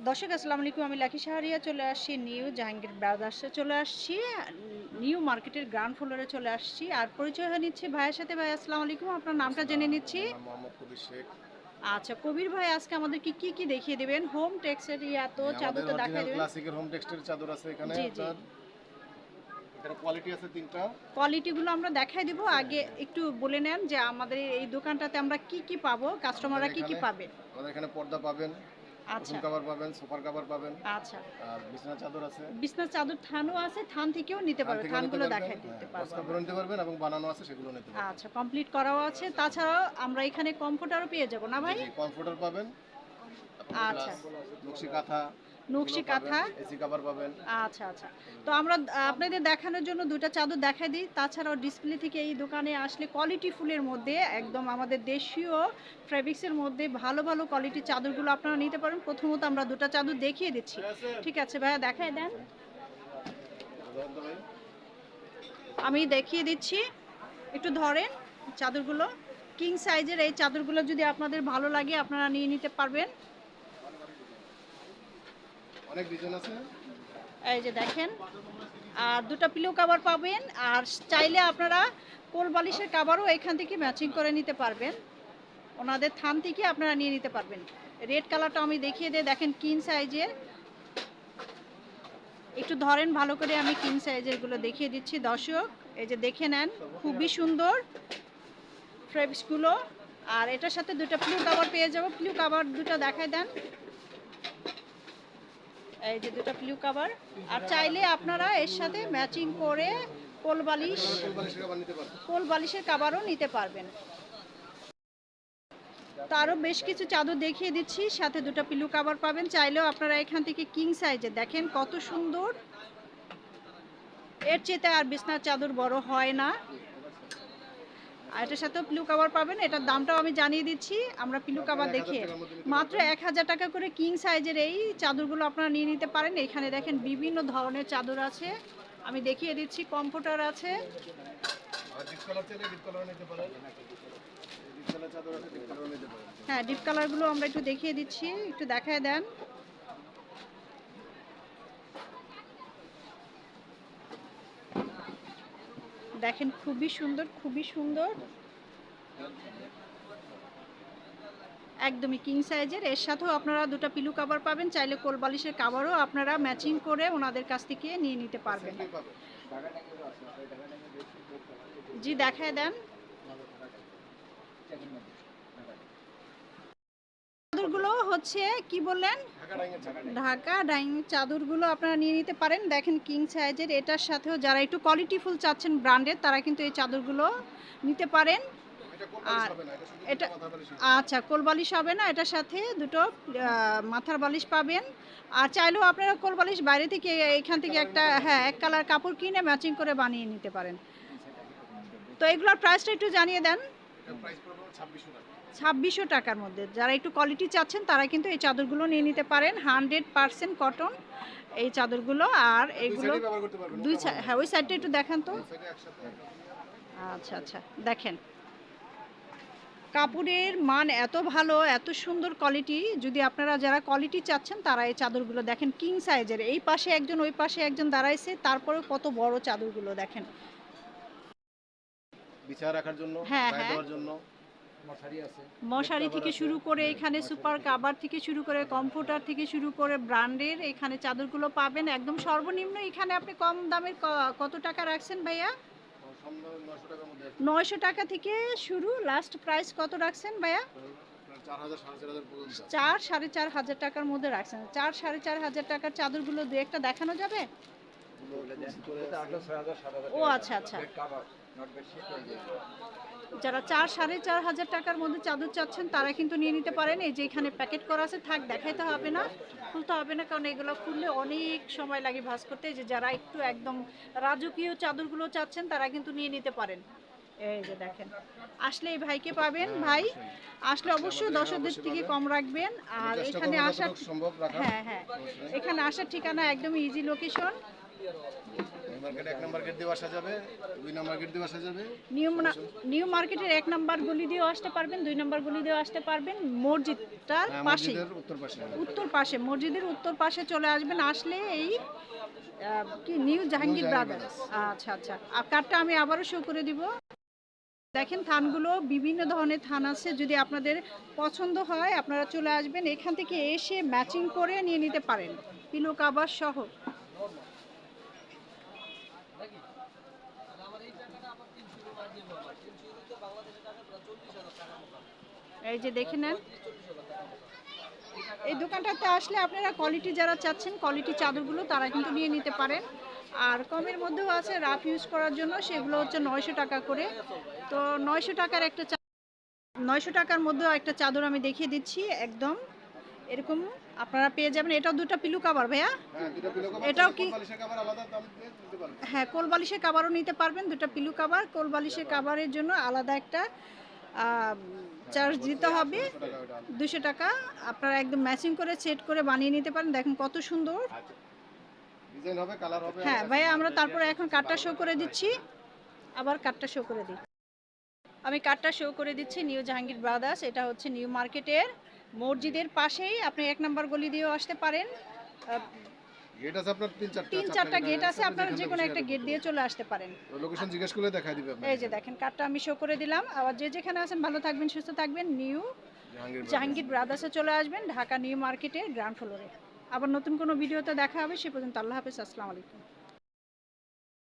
দর্শক আসসালামু আলাইকুম। আমি লাকি শাহরিয়া চলে আসছি নিউ জাহাঙ্গীর ব্রাদার্সে চলে আসছি নিউ মার্কেটের গ্রাউন্ড ফ্লোরে চলে আসছি। আর পরিচয় হয়ে নিচ্ছি ভাইয়ের সাথে। ভাই আসসালামু আলাইকুম। আপনার নামটা জেনে নিচ্ছি। আচ্ছা কবির ভাই আজকে আমাদেরকে কি কি কি দেখিয়ে দেবেন? হোম টেক্সের ইয়া তো চাদর তো দেখাই দেবেন। ক্লাসিকের হোম টেক্সটের চাদর আছে এখানে জি, জি। কোয়ালিটি আছে তিনটা। কোয়ালিটিগুলো আমরা দেখাই দিব। আগে একটু বলে নেন যে আমাদের এই দোকানটাতে আমরা কি কি পাবো? কাস্টমাররা কি কি এখানে- পাবে? আমাদের এখানে পর্দা পাবেন। আচ্ছা। কভার পাবেন সোফার কভার পাবেন। আচ্ছা। আর বিছনা চাদর আছে। বিছনা চাদর থানও আছে থান থেকেও নিতে থান পারবে থেকেও নিতে থানগুলো দেখাই দিতে পারবেন পারব নিতে পারবেন এবং বানানো আছে সেগুলো নিতে পারবেন। আচ্ছা কমপ্লিট করাও আছে। তাছাড়াও আমরা এখানে কমফোর্টারও পেয়ে যাব না ভাই? কমফোর্টার পাবেন। আচ্ছা। নকশি কাঁথা নকশি কাঁথা। এসি কভার পাবেন। আচ্ছা আচ্ছা। তো আমরা আপনাদের দেখানোর জন্য দুটো চাদর দেখাই দিই। তাছাড়াও ডিসপ্লে থেকে এই দোকানে আসলে কোয়ালিটি ফুলের মধ্যে একদম আমাদের দেশীয় ফ্যাব্রিক্সের মধ্যে ভালো ভালো কোয়ালিটির চাদরগুলো আপনারা নিতে পারেন। প্রথমত আমরা দুটো চাদর দেখিয়ে দিচ্ছি। ঠিক আছে। ভাইয়া দেখাই দেন। আমি দেখিয়ে দিচ্ছি। একটু ধরেন চাদরগুলো। কিং সাইজের এই চাদরগুলো যদি আপনাদের ভালো লাগে আপনারা নিয়ে নিতে পারবেন। অনেক ডিজাইন আছে? এই যে দেখেন, আর দুটো পিলো কাভার পাবেন, আর চাইলে আপনারা কোল বালিশের কাভারও এখান থেকে ম্যাচিং করে নিতে পারবেন। ওনাদের থান থেকে আপনারা নিয়ে নিতে পারবেন। রেড কালারটা আমি দেখিয়ে দিই, দেখেন কিন সাইজের একটু ধরেন, ভালো করে আমি কিন সাইজেরগুলো দেখিয়ে দিচ্ছি, দর্শক। এই যে দেখে নেন, খুবই সুন্দর ফ্রেবসগুলো আর এটার সাথে দুটো প্লু কাভার পেয়ে যাব। প্লু কাভার দুটো দেখায় দেন। এই যে দুটো প্লু কাভার আর চাইলে আপনারা এর সাথে ম্যাচিং করে কোল বালিশ, কোল বালিশের কাভারও নিতে পারবেন। তারও বেশ কিছু চাদর দেখিয়ে দিচ্ছি, সাথে দুটো পিলু কাভার পাবেন। চাইলেও আপনারা এখান থেকে কিং সাইজে দেখেন কত সুন্দর। এর চেতে আর বিছনার চাদর বড় হয় না। আর এটার সাথেও পিলু কাভার পাবেন। এটার দামটাও আমি জানিয়ে দিচ্ছি। আমরা পিলু কাভার দেখিয়ে মাত্র এক হাজার টাকা করে কিং সাইজের এই চাদরগুলো আপনারা নিয়ে নিতে পারেন। এখানে দেখেন বিভিন্ন ধরনের চাদর আছে। আমি দেখিয়ে দিচ্ছি কম্পিউটার আছে। হ্যাঁ ডিপ কালারগুলো আমরা একটু দেখিয়ে দিচ্ছি। একটু দেখায় দেন। দেখেন খুবই সুন্দর খুবই সুন্দর। একদমই কিং সাইজের এর সাথেও আপনারা দুটো পিলু কাভার পাবেন, চাইলে কোল বালিশের কাভারও আপনারা ম্যাচিং করে ওনাদের কাছ থেকে নিয়ে নিতে পারবেন। জি, দেখায় দেন। চাদরগুলো হচ্ছে কি বললেন? ঢাকা ডাইনিং চাদরগুলো আপনারা নিয়ে নিতে পারেন। দেখেন কিং সাইজের এটার সাথেও যারা একটু কোয়ালিটিফুল চাচ্ছেন ব্র্যান্ডের তারা কিন্তু এই চাদরগুলো নিতে পারেন। আর এটা আচ্ছা কোল বালিশ হবে না এটার সাথে দুটো মাথার বালিশ পাবেন। আর চাইলেও আপনারা কোল বালিশ বাইরে থেকে এখান থেকে একটা হ্যাঁ এক কালার কাপড় কিনে ম্যাচিং করে বানিয়ে নিতে পারেন। তো এগুলোর প্রাইসটা একটু জানিয়ে দেন। এটা প্রাইস পড়বে 2600 টাকা। ছাব্বিশশো টাকার মধ্যে। যারা একটু কোয়ালিটি চাচ্ছেন তারা কিন্তু এই চাদরগুলো নিয়ে নিতে পারেন। হান্ড্রেড পারসেন্ট কটন এই চাদরগুলো আর এগুলো দুই হ্যাঁ ওই সাইডটা একটু দেখান তো। আচ্ছা আচ্ছা দেখেন। কাপড়ের মান এত ভালো এত সুন্দর কোয়ালিটি যদি আপনারা যারা কোয়ালিটি চাচ্ছেন তারা এই চাদরগুলো দেখেন কিং সাইজের এই পাশে একজন ওই পাশে একজন দাঁড়াইছে তারপরে কত বড় চাদরগুলো দেখেন। বিছানা রাখার জন্য হ্যাঁ, হ্যাঁ। মশারি থেকে শুরু করে এখানে সুপার কাভার থেকে শুরু করে কমফোর্টার থেকে শুরু করে ব্র্যান্ডের এখানে চাদরগুলো পাবেন একদম সর্বনিম্ন এখানে আপনি কম দামের কত টাকা রাখছেন ভাইয়া? সম্ভব 900 টাকার মধ্যে আছে। নয়শো টাকা থেকে শুরু লাস্ট প্রাইস কত রাখছেন ভাইয়া? আপনার 4000 4500 পর্যন্ত আছে। চার সাড়ে চার হাজার টাকার মধ্যে রাখছেন। চার সাড়ে চার হাজার টাকার চাদরগুলো দু একটা দেখানো যাবে? ও আচ্ছা আচ্ছা। যারা চার সাড়ে চার হাজার টাকার মধ্যে চাদর চাচ্ছেন তারা কিন্তু নিয়ে নিতে পারেন। এই যে এখানে প্যাকেট করা আছে থাক দেখাইতে হবে না খুলতে হবে না কারণ এগুলো খুললে অনেক সময় লাগে ভাঁজ করতে যে যারা একটু একদম রাজকীয় চাদরগুলো চাচ্ছেন তারা কিন্তু নিয়ে নিতে পারেন। এই যে দেখেন আসলে এই ভাইকে পাবেন। ভাই আসলে অবশ্যই দর্শকদের থেকে কম রাখবেন। আর এখানে আসার হ্যাঁ হ্যাঁ এখানে আসার ঠিকানা একদম ইজি লোকেশন মার্কেটে এক নম্বর গেট দিয়ে আসা যাবে দুই নম্বর গেট দিয়ে আসা যাবে। নিউ নিউ মার্কেটের এক নাম্বার গলি দিয়েও আসতে পারবেন দুই নাম্বার গলি দিয়েও আসতে পারবেন। মসজিদটার হ্যাঁ, উত্তর পাশে। উত্তর পাশে মসজিদের উত্তর পাশে চলে আসবেন আসলে এই কি নিউ জাহাঙ্গীর ব্রাদার্স। আচ্ছা আচ্ছা। আর কার্ডটা আমি আবারও শো করে দিব। দেখেন থানগুলো বিভিন্ন ধরনের থান আছে। যদি আপনাদের পছন্দ হয় আপনারা চলে আসবেন। এখান থেকে এসে ম্যাচিং করে নিয়ে নিতে পারেন। পিলো কাবার সহ। এই যে দেখে নেন। এই দোকানটাতে আসলে আপনারা কোয়ালিটি যারা চাচ্ছেন কোয়ালিটি চাদরগুলো তারা কিন্তু নিয়ে নিতে পারেন। আর কমের মধ্যেও আছে রাফ ইউজ করার জন্য সেগুলো হচ্ছে নয়শো টাকা করে। তো নয়শো টাকার একটা নয়শো টাকার মধ্যেও একটা চাদর আমি দেখিয়ে দিচ্ছি একদম। এরকম আপনারা পেয়ে যাবেন। এটাও দুটো পিলু কাবার ভাইয়া। হ্যাঁ এটাও কি- বালিশের হ্যাঁ কোলবালিশের কাবারও নিতে পারবেন দুটো পিলু কাবার কোলবালিশের কাবারের জন্য আলাদা একটা চার্জ দিতে হবে। দুশো টাকা। আপনারা একদম ম্যাচিং করে সেট করে বানিয়ে নিতে পারেন। দেখেন কত সুন্দর। হ্যাঁ ভাইয়া আমরা তারপরে এখন কার্ডটা শো করে দিচ্ছি। আবার কার্ডটা শো করে দিই। আমি কার্ডটা শো করে দিচ্ছি নিউ জাহাঙ্গীর ব্রাদার্স এটা হচ্ছে নিউ মার্কেটের মসজিদের পাশেই। আপনি এক নম্বর গলি দিয়েও আসতে পারেন। গেট আছে আপনার তিন চারটা তিন চারটা গেট আছে আপনারা যে কোনো একটা গেট দিয়ে চলে আসতে পারেন। লোকেশন জিজ্ঞেস করলে দেখাই দিবে আপনাকে। এই যে দেখেন কার্ডটা আমি শো করে দিলাম। আবার যে যেখানে আছেন ভালো থাকবেন সুস্থ থাকবেন। নিউ জাহাঙ্গীর জাহাঙ্গীর ব্রাদার্সে চলে আসবেন ঢাকা নিউ মার্কেটে গ্রাউন্ড ফ্লোরে আবার নতুন কোনো ভিডিওতে দেখা হবে সে পর্যন্ত আল্লাহ হাফেজ আসসালামু আলাইকুম।